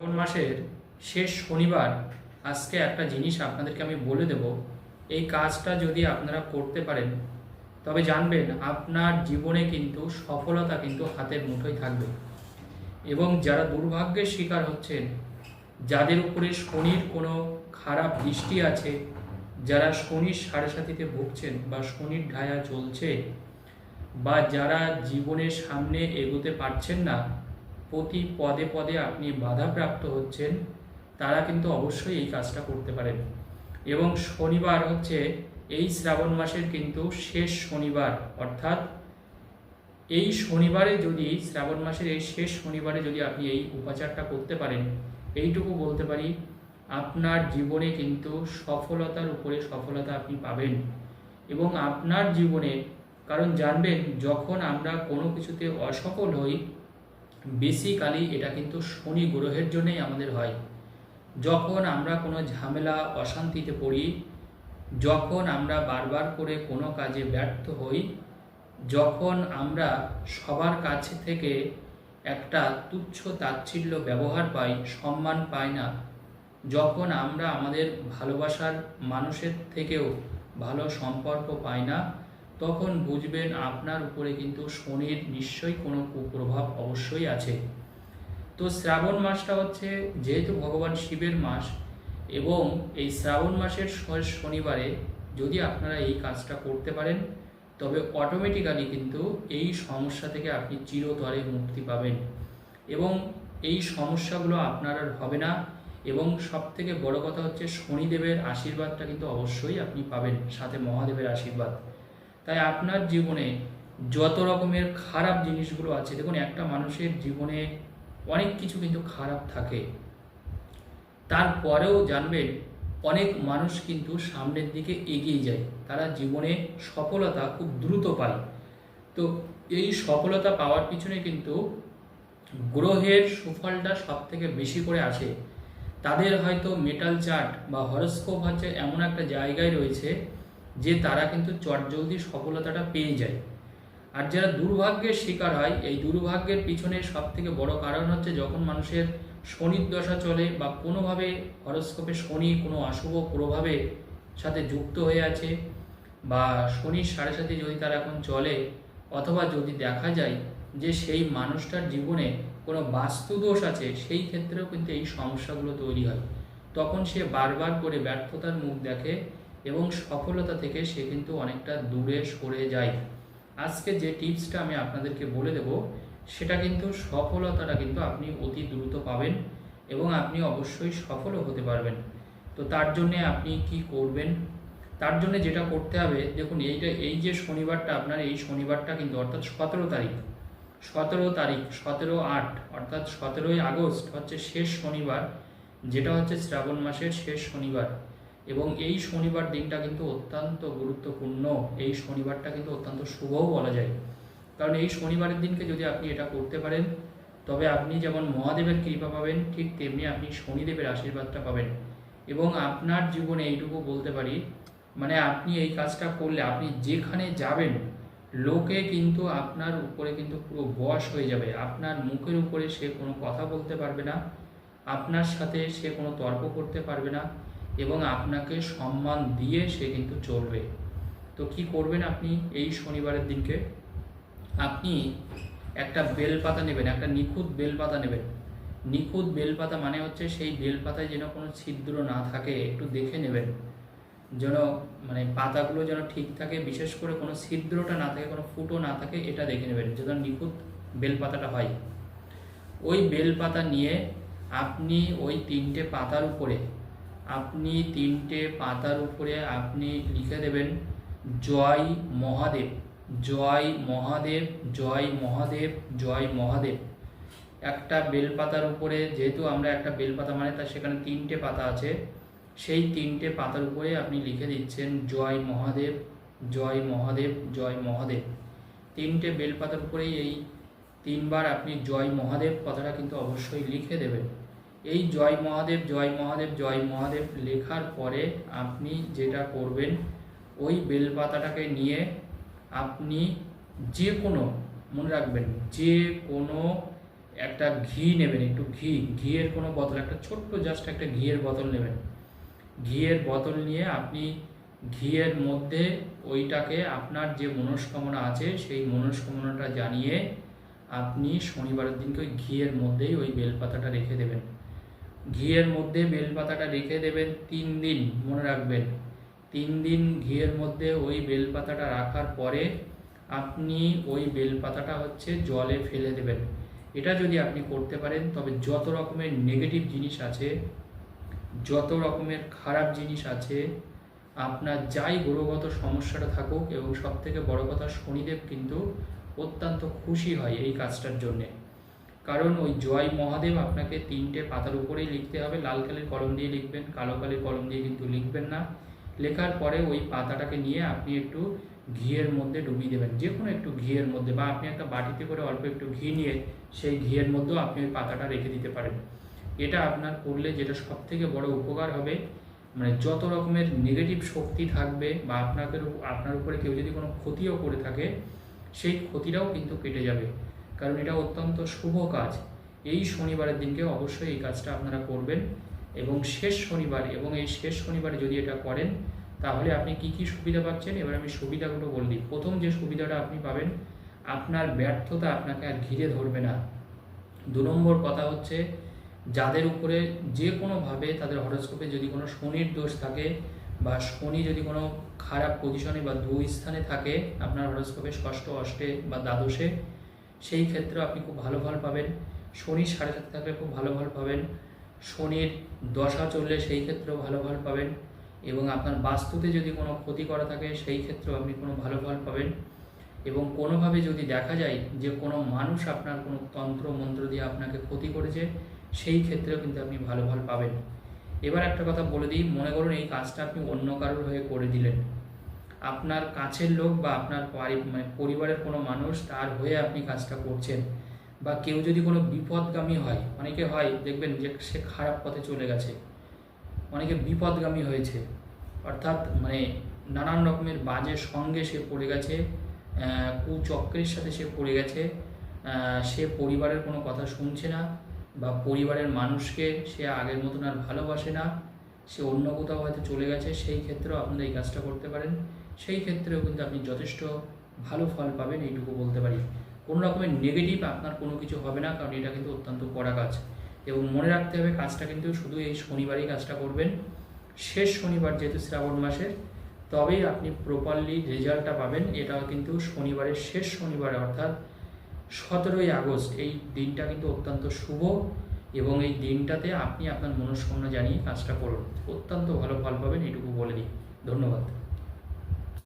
কোন মাসের শেষ শনিবার আজকে একটা জিনিস আপনাদেরকে আমি বলে দেব। এই কাজটা যদি আপনারা করতে পারেন, তবে জানবেন আপনার জীবনে কিন্তু সফলতা কিন্তু হাতের মুঠোয় থাকবে। এবং যারা দুর্ভাগ্যের শিকার হচ্ছেন, যাদের উপরে শনির কোনো খারাপ দৃষ্টি আছে, যারা শনির সাড়ে সাথীতে ভুগছেন বা শনির ঢায়া চলছে বা যারা জীবনের সামনে এগোতে পারছেন না প্রতি পদে পদে আপনি বাধাপ্রাপ্ত হচ্ছেন, তারা কিন্তু অবশ্যই এই কাজটা করতে পারেন। এবং শনিবার হচ্ছে, এই শ্রাবণ মাসের কিন্তু শেষ শনিবার, অর্থাৎ এই শনিবারে যদি, শ্রাবণ মাসের এই শেষ শনিবারে যদি আপনি এই উপাচারটা করতে পারেন, এইটুকু বলতে পারি, আপনার জীবনে কিন্তু সফলতার উপরে সফলতা আপনি পাবেন। এবং আপনার জীবনে, কারণ জানবেন, যখন আমরা কোনো কিছুতে অসফল হই বেসিক্যালি এটা কিন্তু শনি গ্রহের জন্যই আমাদের হয়। যখন আমরা কোনো ঝামেলা, অশান্তিতে পড়ি, যখন আমরা বারবার করে কোনো কাজে ব্যর্থ হই, যখন আমরা সবার কাছে থেকে একটা তুচ্ছ তাচ্ছিল্য ব্যবহার পাই, সম্মান পাই না, যখন আমরা আমাদের ভালোবাসার মানুষের থেকেও ভালো সম্পর্ক পাই না তখন বুঝবেন আপনার উপরে কিন্তু শনির নিশ্চয়ই কোনো কুপ্রভাব অবশ্যই আছে। তো শ্রাবণ মাসটা হচ্ছে যেহেতু ভগবান শিবের মাস এবং এই শ্রাবণ মাসের শনিবারে যদি আপনারা এই কাজটা করতে পারেন, তবে অটোমেটিক্যালি কিন্তু এই সমস্যা থেকে আপনি চিরতরে মুক্তি পাবেন এবং এই সমস্যাগুলো আপনার আর হবে না এবং সব থেকে বড় কথা হচ্ছে শনিদেবের আশীর্বাদটা কিন্তু অবশ্যই আপনি পাবেন, সাথে মহাদেবের আশীর্বাদ। তাই আপনার জীবনে যত রকমের খারাপ জিনিসগুলো আছে, দেখুন একটা মানুষের জীবনে অনেক কিছু কিন্তু খারাপ থাকে। তারপরেও জানবেন অনেক মানুষ কিন্তু সামনের দিকে এগিয়ে যায়। তারা জীবনে সফলতা খুব দ্রুত পায়। তো এই সফলতা পাওয়ার পিছনে কিন্তু গ্রহের সুফলটা সব থেকে বেশি করে আসে। তাদের হয়তো মেটাল চার্ট বা হরস্কোপ হচ্ছে এমন একটা জায়গায় রয়েছে যে তারা কিন্তু চটজলদি সফলতাটা পেয়ে যায়। আর যারা দুর্ভাগ্যের শিকার হয়, এই দুর্ভাগ্যের পিছনে সব থেকে বড় কারণ হচ্ছে যখন মানুষের শনির দশা চলে বা কোনোভাবে হরস্কোপে শনি কোনো অশুভ প্রভাবে সাথে যুক্ত হয়ে আছে বা শনির সাড়ে সাথে যদি তার এখন চলে অথবা যদি দেখা যায় যে সেই মানুষটার জীবনে কোনো বাস্তুদোষ আছে, সেই ক্ষেত্রেও কিন্তু এই সমস্যাগুলো তৈরি হয়। তখন সে বারবার করে ব্যর্থতার মুখ দেখে এবং সফলতা থেকে সে কিন্তু অনেকটা দূরে সরে যায়। আজকে যে টিপসটা আমি আপনাদেরকে বলে দেব, সেটা কিন্তু সফলতাটা কিন্তু আপনি অতি দ্রুত পাবেন এবং আপনি অবশ্যই সফলও হতে পারবেন। তো তার জন্যে আপনি কি করবেন? তার জন্য যেটা করতে হবে, দেখুন, এইটা, এই যে শনিবারটা আপনার, এই শনিবারটা কিন্তু অর্থাৎ সতেরো তারিখ। সতেরো তারিখ, সতেরো আট, অর্থাৎ সতেরোই আগস্ট হচ্ছে শেষ শনিবার, যেটা হচ্ছে শ্রাবণ মাসের শেষ শনিবার। এবং এই শনিবার দিনটা কিন্তু অত্যন্ত গুরুত্বপূর্ণ। এই শনিবারটা কিন্তু অত্যন্ত শুভও বলা যায়। কারণ এই শনিবারের দিনকে যদি আপনি এটা করতে পারেন, তবে আপনি যেমন মহাদেবের কৃপা পাবেন, ঠিক তেমনি আপনি শনিদেবের আশীর্বাদটা পাবেন। এবং আপনার জীবনে এইটুকু বলতে পারি মানে আপনি এই কাজটা করলে, আপনি যেখানে যাবেন, লোকে কিন্তু আপনার উপরে কিন্তু পুরো বশ হয়ে যাবে। আপনার মুখের উপরে সে কোনো কথা বলতে পারবে না, আপনার সাথে সে কোনো তর্ক করতে পারবে না। এবং আপনাকে সম্মান দিয়ে সে কিন্তু চলবে। তো কি করবেন আপনি এই শনিবারের দিনকে? আপনি একটা বেলপাতা নেবেন, একটা নিখুঁত বেলপাতা নেবেন। নিখুঁত বেলপাতা মানে হচ্ছে সেই বেলপাতায় যেন কোনো ছিদ্র না থাকে, একটু দেখে নেবেন। যেন মানে পাতাগুলো যেন ঠিক থাকে, বিশেষ করে কোনো ছিদ্রটা না থাকে, কোনো ফুটো না থাকে, এটা দেখে নেবেন যেন নিখুঁত বেলপাতাটা হয়। ওই বেলপাতা নিয়ে আপনি ওই তিনটে পাতার উপরে আপনি তিনটে পাতার উপরে আপনি লিখে দেবেন, জয় মহাদেব জয় মহাদেব জয় মহাদেব জয় মহাদেব। একটা বেলপাতার উপরে, যেহেতু আমরা একটা বেলপাতা মানে তার সেখানে তিনটে পাতা আছে, সেই তিনটে পাতার উপরে আপনি লিখে দিচ্ছেন, জয় মহাদেব জয় মহাদেব জয় মহাদেব। তিনটে বেলপাতার উপরেই এই তিনবার আপনি জয় মহাদেব কথাটা কিন্তু অবশ্যই লিখে দেবেন। এই জয় মহাদেব জয় মহাদেব জয় মহাদেব লেখার পরে আপনি যেটা করবেন, ওই বেলপাতাটাকে নিয়ে আপনি যে কোনো মনে রাখবেন যে কোনো একটা ঘি নেবেন একটু ঘি, ঘিয়ের কোনো বোতল, একটা ছোট্ট জাস্ট একটা ঘিয়ের বোতল নেবেন। ঘিয়ের বোতল নিয়ে আপনি ঘিয়ের মধ্যে ওইটাকে আপনার যে মনস্কামনা আছে, সেই মনস্কামনাটা জানিয়ে আপনি শনিবারের দিনকে ওই ঘিয়ের মধ্যেই ওই বেলপাতাটা রেখে দেবেন। ঘিয়ের মধ্যে বেলপাতাটা রেখে দেবেন তিন দিন, মনে রাখবেন। তিন দিন ঘিয়ের মধ্যে ওই বেলপাতাটা রাখার পরে আপনি ওই বেলপাতাটা হচ্ছে জলে ফেলে দেবেন। এটা যদি আপনি করতে পারেন, তবে যত রকমের নেগেটিভ জিনিস আছে, যত রকমের খারাপ জিনিস আছে, আপনার যাই গ্রহগত সমস্যাটা থাকুক এবং সব থেকে বড় কথা শনিদেব কিন্তু অত্যন্ত খুশি হয় এই কাজটার জন্যে। কারণ ওই জয় মহাদেব আপনাকে তিনটে পাতার উপরেই লিখতে হবে। লাল কালির কলম দিয়ে লিখবেন, কালো কালির কলম দিয়ে কিন্তু লিখবেন না। লেখার পরে ওই পাতাটাকে নিয়ে আপনি একটু ঘিয়ের মধ্যে ডুবিয়ে দেবেন। যে কোনো একটু ঘিয়ের মধ্যে বা আপনি একটা বাটিতে করে অল্প একটু ঘি নিয়ে সেই ঘিয়ের মধ্যেও আপনি ওই পাতাটা রেখে দিতে পারেন। এটা আপনার করলে যেটা সব থেকে বড় উপকার হবে মানে যত রকমের নেগেটিভ শক্তি থাকবে বা আপনাকে আপনার উপরে কেউ যদি কোনো ক্ষতিও করে থাকে, সেই ক্ষতিটাও কিন্তু কেটে যাবে। কারণ এটা অত্যন্ত শুভ কাজ। এই শনিবারের দিনকে অবশ্যই এই কাজটা আপনারা করবেন এবং শেষ শনিবার এবং এই শেষ শনিবারে যদি এটা করেন, তাহলে আপনি কি কি সুবিধা পাচ্ছেন? এবার আমি সুবিধাগুলো বলে দিই। প্রথম যে সুবিধাটা আপনি পাবেন, আপনার ব্যর্থতা আপনাকে আর ঘিরে ধরবে না। দু নম্বর কথা হচ্ছে, যাদের উপরে যে কোনোভাবে তাদের হরস্কোপে যদি কোনো শনির দোষ থাকে বা শনি যদি কোনো খারাপ পজিশনে বা দুই স্থানে থাকে, আপনার হরস্কোপে ষষ্ঠ, অষ্টে বা দ্বাদশে সেই ক্ষেত্রে আপনি খুব ভালো ফল পাবেন। শনির সাড়ে সাথে থাকলে খুব ভালো ফল পাবেন। শনির দশা চললে সেই ক্ষেত্রেও ভালো ফল পাবেন এবং আপনার বাস্তুতে যদি কোনো ক্ষতি করা থাকে সেই ক্ষেত্রেও আপনি কোনো ভালো ফল পাবেন। এবং কোনোভাবে যদি দেখা যায় যে কোনো মানুষ আপনার কোনো তন্ত্র মন্ত্র দিয়ে আপনাকে ক্ষতি করেছে, সেই ক্ষেত্রেও কিন্তু আপনি ভালো ফল পাবেন। এবার একটা কথা বলে দিই, মনে করুন এই কাজটা আপনি অন্য কারোর হয়ে করে দিলেন। আপনার কাছের লোক বা আপনার মানে পরিবারের কোনো মানুষ তার হয়ে আপনি কাজটা করছেন বা কেউ যদি কোনো বিপদগামী হয়, অনেকে হয়, দেখবেন যে সে খারাপ পথে চলে গেছে, অনেকে বিপদগামী হয়েছে, অর্থাৎ মানে নানান রকমের বাজে সঙ্গে সে পড়ে গেছে কুচক্রের সাথে সে পড়ে গেছে সে পরিবারের কোনো কথা শুনছে না বা পরিবারের মানুষকে সে আগের মতন আর ভালোবাসে না, সে অন্য কোথাও হয়তো চলে গেছে, সেই ক্ষেত্রেও আপনারা এই কাজটা করতে পারেন। সেই ক্ষেত্রেও কিন্তু আপনি যথেষ্ট ভালো ফল পাবেন, এইটুকু বলতে পারি। কোনো রকমের নেগেটিভ আপনার কোনো কিছু হবে না, কারণ এটা কিন্তু অত্যন্ত কড়া কাজ। এবং মনে রাখতে হবে, কাজটা কিন্তু শুধু এই শনিবারই কাজটা করবেন। শেষ শনিবার যেহেতু শ্রাবণ মাসের, তবেই আপনি প্রপারলি রেজাল্টটা পাবেন। এটাও কিন্তু শনিবারের শেষ শনিবারে, অর্থাৎ সতেরোই আগস্ট। এই দিনটা কিন্তু অত্যন্ত শুভ এবং এই দিনটাতে আপনি আপনার মনস্কামনা জানিয়ে কাজটা করুন। অত্যন্ত ভালো ফল পাবেন, এইটুকু বলে দিই। ধন্যবাদ।